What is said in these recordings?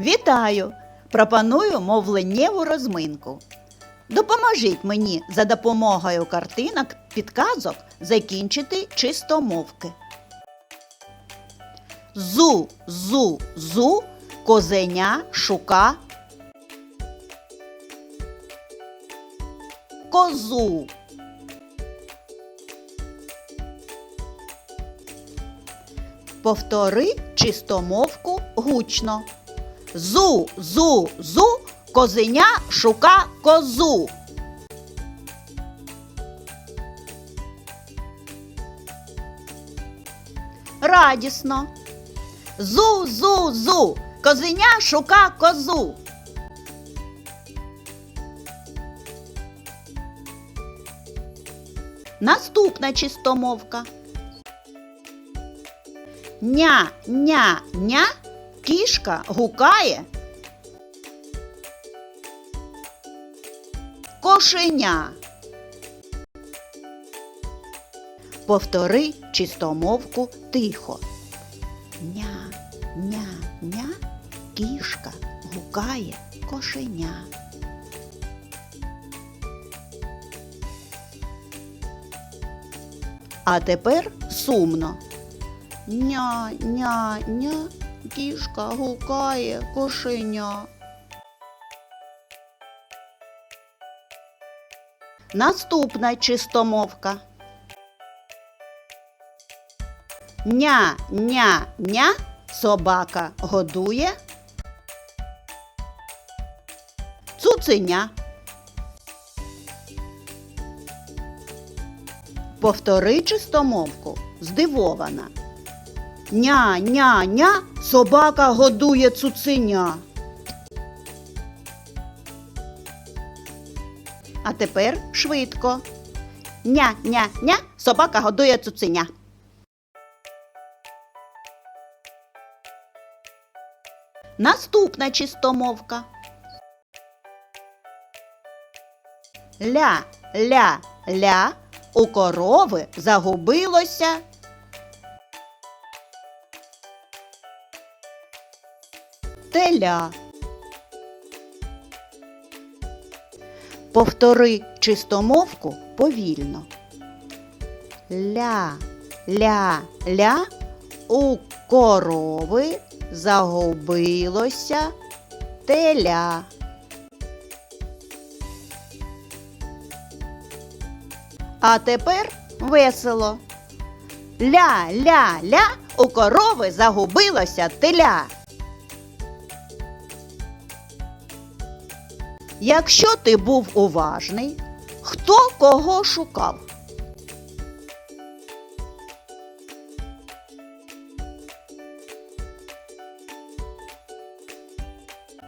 Вітаю! Пропоную мовленнєву розминку. Допоможіть мені за допомогою картинок підказок закінчити чистомовки. Зу, зу, зу, козеня шука. Козу. Повтори чистомовку гучно. Зу, зу, зу, козеня шука козу. Радісно. Зу, зу, зу, козеня шука козу. Наступна чистомовка. Ня, ня, ня, кішка гукає. Кошеня. Повтори чистомовку тихо. Ня, ня, ня, кішка гукає кошеня. А тепер сумно. Ня, ня, ня, кішка гукає кошеня. Наступна чистомовка. Ня, ня, ня, собака годує. Цуценя. Повтори чистомовку, здивована. Ня, ня, ня, собака годує цуценя. А тепер швидко. Ня, ня, ня, собака годує цуценя. Наступна чистомовка. Ля, ля, ля, у корови загубилося. Теля. Повтори чистомовку повільно. Ля, ля, ля, у корови загубилося теля. А тепер весело. Ля, ля, ля, у корови загубилося теля. Якщо ти був уважний, хто кого шукав?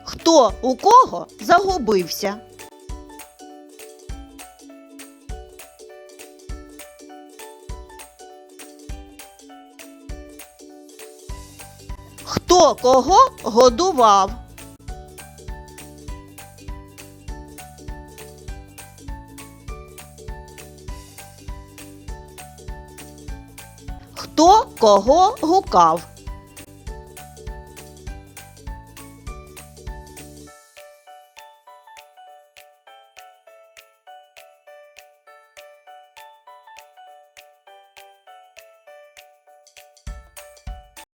Хто у кого загубився? Хто кого годував? Хто кого гукав?